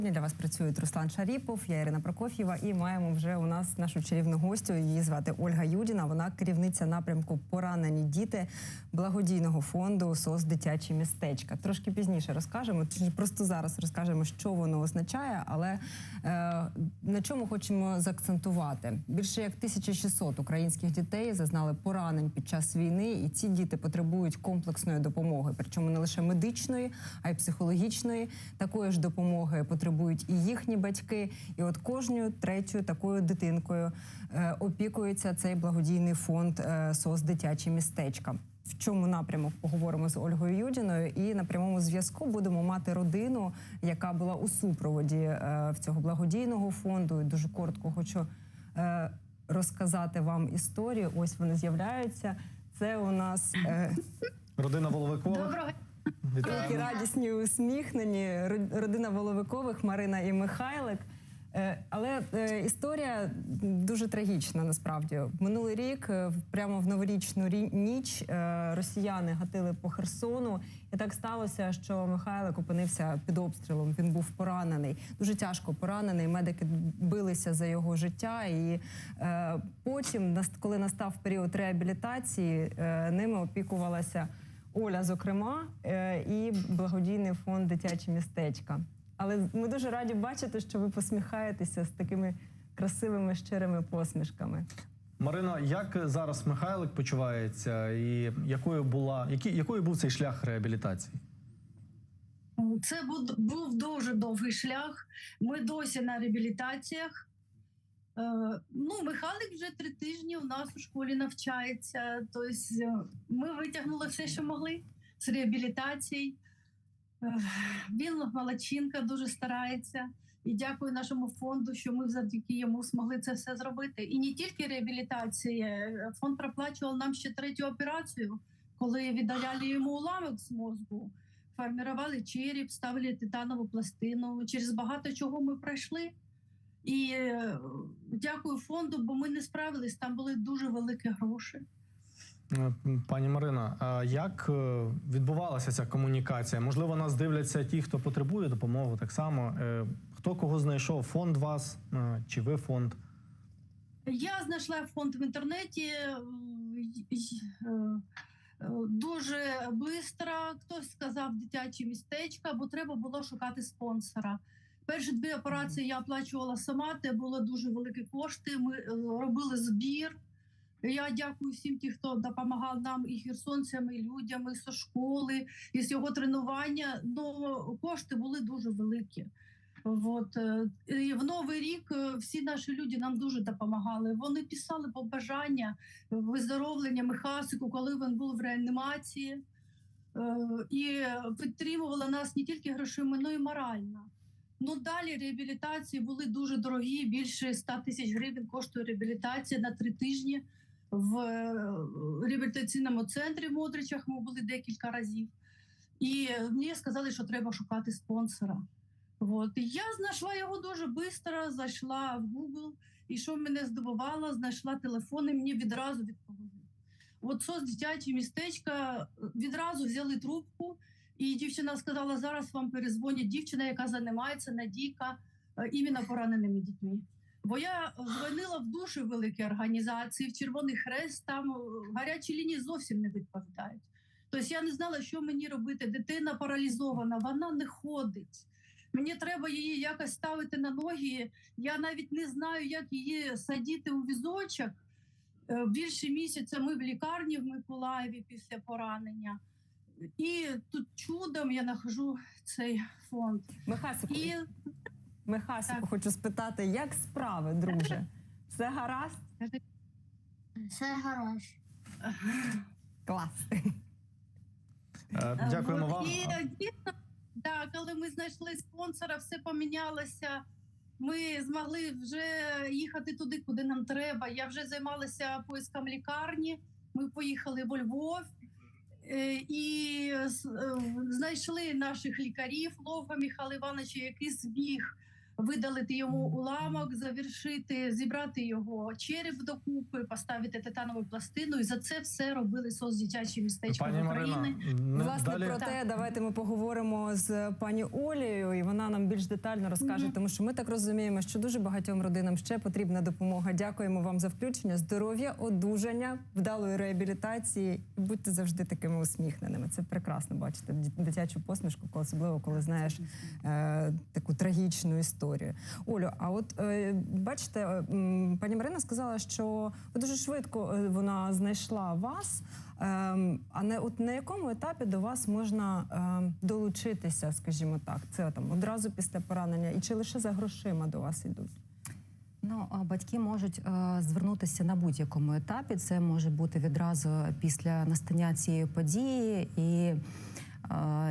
Для вас працюють Руслан Шаріпов, я Ірина Прокоф'єва, і маємо вже у нас нашу чарівну гостю. Її звати Ольга Юдіна. Вона керівниця напрямку Поранені діти благодійного фонду СОС дитячі містечка. Трошки пізніше розкажемо. чи Просто зараз розкажемо, що воно означає, але е, на чому хочемо заакцентувати. Більше як 1600 українських дітей зазнали поранень під час війни, і ці діти потребують комплексної допомоги, причому не лише медичної, а й психологічної. Такої ж допомоги потребують і їхні батьки. І от кожною третьою такою дитинкою е, опікується цей благодійний фонд е, СОС дитячі містечка. В чому напрямок поговоримо з Ольгою Юдіною, і на прямому зв'язку будемо мати родину, яка була у супроводі е, в цього благодійного фонду. І дуже коротко хочу е, розказати вам історію. Ось вони з'являються. Це у нас е, Родина Воловикових. Доброго Вітаємо. радісні, усміхнені. Родина Воловикових, Марина і Михайлик. Е, Але е, історія дуже трагічна насправді. Минулий рік, е, прямо в новорічну рі- ніч, росіяни гатили по Херсону, і так сталося, що Михайлик опинився під обстрілом. Він був поранений, дуже тяжко поранений. Медики билися за його життя. І потім, коли настав період реабілітації, ними опікувалася. Оля, зокрема, е, і благодійний фонд дитячі містечка. Але ми дуже раді бачити, що ви посміхаєтеся з такими красивими щирими посмішками. Марино, як зараз Михайлик почувається, і якою була який, якою був цей шлях реабілітації? це був, був дуже довгий шлях. Ми досі на реабілітаціях. Е, ну, Михайлик вже три тижні у нас у школі навчається. Тобто е, ми витягнули все, що могли з реабілітації. Е, він молодчинка, дуже старається. І дякую нашому фонду, що ми завдяки йому змогли це все зробити. І не тільки реабілітація. Фонд проплачував нам ще третю операцію, коли віддаляли йому уламок з мозку, формували череп, ставили титанову пластину. Через багато чого ми пройшли. І е, дякую фонду, бо ми не справились. Там були дуже великі гроші. Е, Пані Марина, як е, відбувалася ця комунікація? Можливо, нас дивляться ті, хто потребує допомоги так само. Хто кого знайшов? Фонд вас чи ви фонд? Я знайшла фонд в інтернеті дуже швидко. Хтось сказав дитяче містечка, бо треба було шукати спонсора. Перші дві операції я оплачувала сама, це були дуже великі кошти. Ми е, робили збір. Я дякую всім тим, хто допомагав нам і херсонцям, і людям, і зі школи, і з його тренування. Ну, кошти були дуже великі. От е, і в новий рік е, всі наші люди нам дуже допомагали. Вони писали побажання виздоровлення Михасику, коли він був в реанімації, і підтримували нас не тільки грошима, але й морально. Ну далі реабілітації були дуже дорогі. Більше 100 тисяч гривень коштує реабілітація на три тижні в е, реабілітаційному центрі в Модричах. Ми були декілька разів. І мені сказали, що треба шукати спонсора. От. Я знайшла його дуже швидко, зайшла в Google, і що мене здивувало, знайшла телефон, і мені відразу відповіли. От СОС дитяче містечка відразу взяли трубку, і дівчина сказала: зараз вам перезвонять дівчина, яка займається Надійка е, іменно пораненими дітьми. Бо я дзвонила в дуже великі організації, в Червоний Хрест, там е, гарячі лінії зовсім не відповідають. Тобто я не знала, що мені робити. Дитина паралізована, вона не ходить. Мені треба її якось ставити на ноги. Я навіть не знаю, як її садити у візочок. Е, Більше місяця ми в лікарні в Миколаєві після поранення. І тут чудом я нахожу цей фонд. Михасику, І Михасику, Так. хочу спитати, як справи, друже? Все гаразд? Все гараж. Клас. Е, Дякуємо вам. І дійсно, да, коли ми знайшли спонсора, все помінялося. Ми змогли вже їхати туди, куди нам треба. Я вже займалася поиском лікарні. Ми поїхали во Львов і с- е, знайшли наших лікарів лова Михайла Івановича, який зміг видалити йому уламок, завершити, зібрати його череп докупи, поставити титанову пластину. І за це все робили СОС дитяче містечко Пані Марина, України. не, Власне, далі про те, давайте ми поговоримо з пані Олею, і вона нам більш детально розкаже, Мгм. тому що ми так розуміємо, що дуже багатьом родинам ще потрібна допомога. Дякуємо вам за включення, здоров'я, одужання, вдалої реабілітації. І будьте завжди такими усміхненими. Це прекрасно бачити дитячу посмішку, особливо коли знаєш е, таку трагічну історію. Олю, а от е, бачите, е, пані Марина сказала, що дуже швидко е, вона знайшла вас. Ем, а не от на якому етапі до вас можна ем, долучитися, скажімо так, це там одразу після поранення, і чи лише за грошима до вас йдуть? Ну, батьки можуть е, звернутися на будь-якому етапі. Це може бути відразу після настання цієї події, і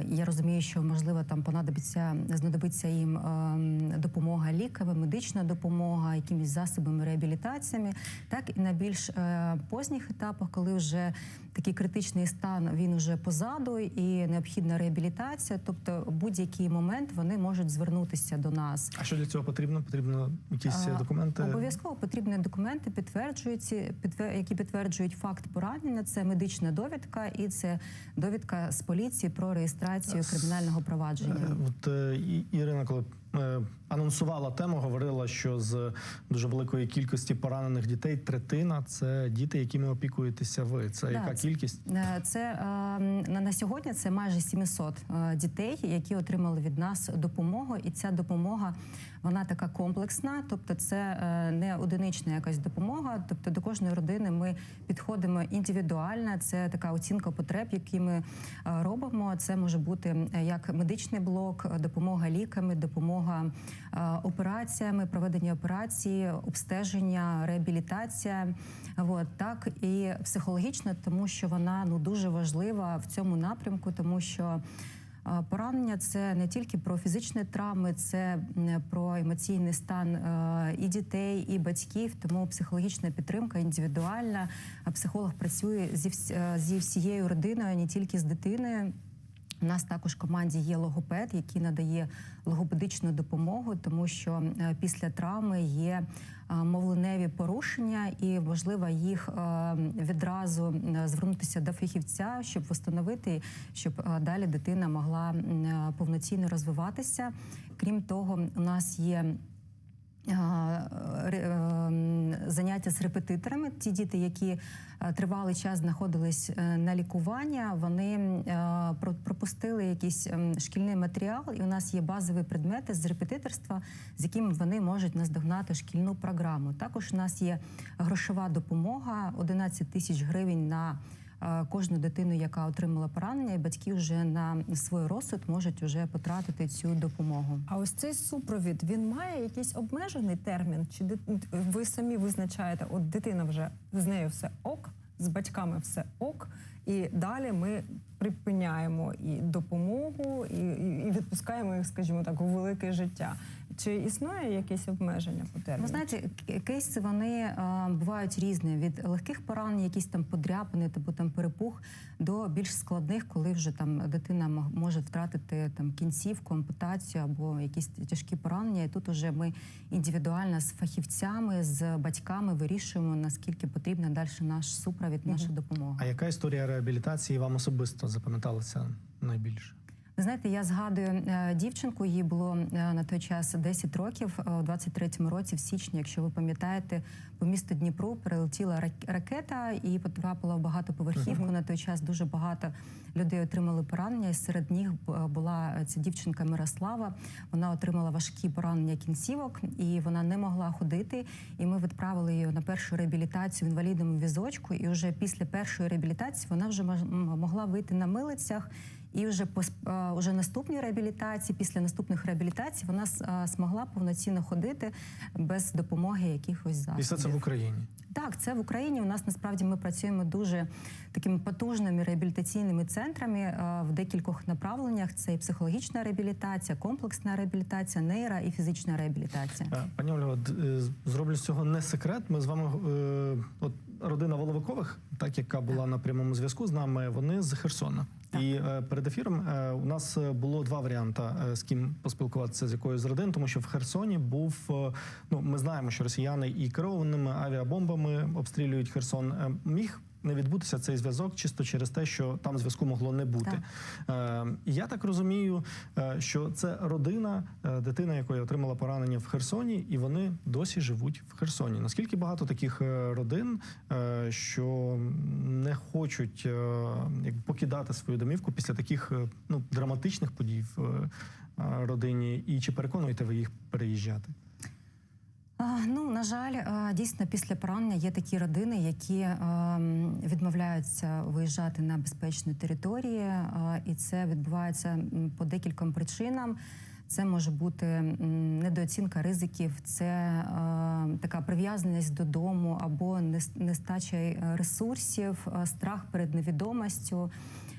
я розумію, що можливо там понадобиться знадобиться їм е, допомога лікова, медична допомога, якимись засобами реабілітаціями, так і на більш е, позніх етапах, коли вже такий критичний стан він уже позаду і необхідна реабілітація. Тобто, будь-який момент вони можуть звернутися до нас. а що для цього потрібно? Потрібно якісь А, документи. Обов'язково потрібні документи, підтверджуються, підтвер- які підтверджують факт поранення. Це медична довідка і це довідка з поліції про реєстрацію кримінального провадження. Е, От е, Ірина, коли е, анонсувала тему, говорила, що з дуже великої кількості поранених дітей третина це діти, якими опікуєтеся ви. Це Да, яка це- кількість? Е, Це е, на, на сьогодні це майже 700 е, дітей, які отримали від нас допомогу, і ця допомога вона така комплексна, тобто це е, не одинична якась допомога. Тобто до кожної родини ми підходимо індивідуально. Це така оцінка потреб, які ми е, робимо. Це може бути е, як медичний блок, е, допомога ліками, допомога е, операціями, проведення операції, обстеження, реабілітація. От, так і психологічно, тому що вона ну дуже важлива в цьому напрямку, тому що. е, Поранення це не тільки про фізичні травми, це про емоційний стан е, і дітей, і батьків. Тому психологічна підтримка індивідуальна. Психолог працює зі всією родиною, а не тільки з дитиною. У нас також в команді є логопед, який надає логопедичну допомогу, тому що е, після травми є е, мовленеві порушення, і важливо їх е, відразу звернутися до фахівця, щоб встановити, щоб далі дитина могла повноцінно розвиватися. Крім того, у нас є заняття з репетиторами. Ті діти, які е, тривалий час знаходились е, на лікування, вони е, про- пропустили якийсь шкільний матеріал, і у нас є базові предмети з репетиторства, з якими вони можуть наздогнати шкільну програму. Також у нас є грошова допомога 11 тисяч гривень на е, кожну дитину, яка отримала поранення, і батьки вже на свій розсуд можуть вже потратити цю допомогу. А ось цей супровід він має якийсь обмежений термін? Чи ви самі визначаєте, от дитина вже з нею все ок, з батьками все ок, і далі ми припиняємо і допомогу, і, і відпускаємо їх, скажімо так, у велике життя. Чи існує якесь обмеження по терміну? Ну, знаєте, кейси вони е, бувають різні від легких поранень, якісь там подряпини, типу там перепух, до більш складних, коли вже там дитина мо- може втратити там кінцівку, ампутацію або якісь тяжкі поранення. І тут уже ми індивідуально з фахівцями, з батьками вирішуємо наскільки потрібна далі наш супровід, наша допомога. А яка історія реабілітації вам особисто запам'яталася найбільше? Знаєте, я згадую е, дівчинку, їй було е, на той час 10 років, е, у 23-му році, в січні, якщо ви пам'ятаєте, по місту Дніпру прилетіла рак- ракета і потрапила в багатоповерхівку. На той час дуже багато людей отримали поранення. І серед них була ця дівчинка Мирослава. Вона отримала важкі поранення кінцівок, і вона не могла ходити. І ми відправили її на першу реабілітацію в інвалідному візочку. І вже після першої реабілітації вона вже могла вийти на милицях. І вже по а, уже наступній реабілітації, після наступних реабілітацій, вона с- змогла повноцінно ходити без допомоги якихось засобів. І все це в Україні. Так, це в Україні. У нас насправді ми працюємо дуже такими потужними реабілітаційними центрами е, в декількох направленнях. Це і психологічна реабілітація, комплексна реабілітація, нейро і фізична реабілітація. Е, Пані е, зроблю з цього не секрет. Ми з вами, е, от родина Воловикових, так яка була на прямому зв'язку з нами, вони з Херсона. І е, перед ефіром е, у нас е, було два варіанти, з ким поспілкуватися з якою з родин, тому що в Херсоні був ну ми знаємо, що росіяни і керованими авіабомбами обстрілюють Херсон. Міг не відбутися цей зв'язок чисто через те, що там зв'язку могло не бути. Е, я так розумію, е, що це родина, е, дитина, якої отримала поранення в Херсоні, і вони досі живуть в Херсоні. Наскільки багато таких родин, що не хочуть покидати свою домівку після таких ну драматичних подій в родині, і чи переконуєте ви їх переїжджати? Ну, на жаль, дійсно після поранення є такі родини, які ем, відмовляються виїжджати на безпечні території, і це відбувається по декільком причинам. Це може бути недооцінка ризиків, це е, така прив'язаність додому або нестача е, ресурсів, страх перед невідомістю.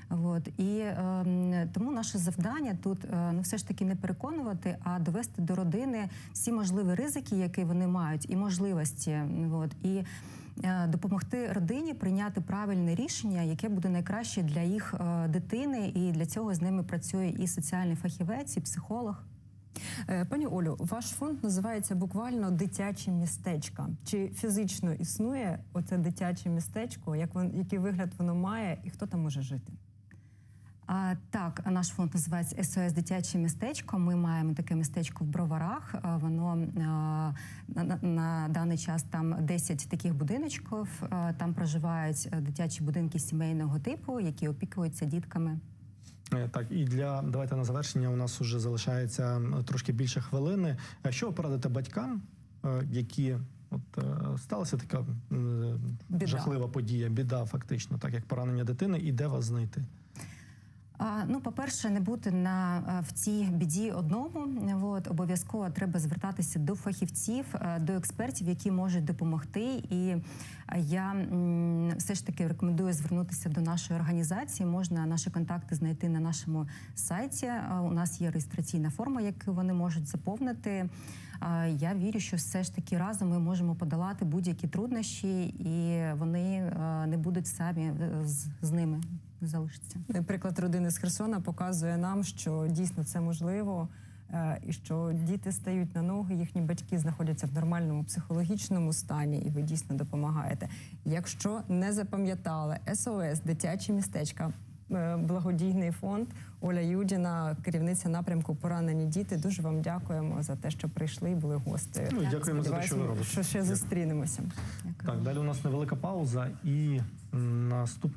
От і е, тому наше завдання тут е, ну все ж таки не переконувати, а довести до родини всі можливі ризики, які вони мають, і можливості. От і е, допомогти родині прийняти правильне рішення, яке буде найкраще для їх е, дитини, і для цього з ними працює і соціальний фахівець, і психолог. Е, Пані Олю, ваш фонд називається буквально дитячі містечка. Чи фізично існує оце дитяче містечко? Як вон, який вигляд воно має, і хто там може жити? А, так, наш фонд називається СОС Дитяче містечко. Ми маємо таке містечко в Броварах. Воно на, на, на даний час там 10 таких будиночків. Там проживають е, дитячі будинки сімейного типу, які опікуються дітками. Е, Так, і для давайте на завершення. У нас вже залишається трошки більше хвилини. Що ви порадите батькам, е, які от сталася така Біда. жахлива подія, біда, фактично, так як поранення дитини, і де вас знайти? Ну, по-перше, не бути на в цій біді одному. От обов'язково треба звертатися до фахівців, до експертів, які можуть допомогти. І я все ж таки рекомендую звернутися до нашої організації. Можна наші контакти знайти на нашому сайті. У нас є реєстраційна форма, яку вони можуть заповнити. Я вірю, що все ж таки разом ми можемо подолати будь-які труднощі, і вони не будуть самі е, з, з ними залишаться. Приклад родини з Херсона показує нам, що дійсно це можливо, е, і що діти стають на ноги, їхні батьки знаходяться в нормальному психологічному стані, і ви дійсно допомагаєте. Якщо не запам'ятали, СОС дитячі містечка. е, Благодійний фонд Оля Юдіна, керівниця напрямку Поранені діти. Дуже вам дякуємо за те, що прийшли і були гостею. Ну дякуємо за те, що ви робите. що ще зустрінемося. Дякую. Так, далі у нас невелика пауза і наступна.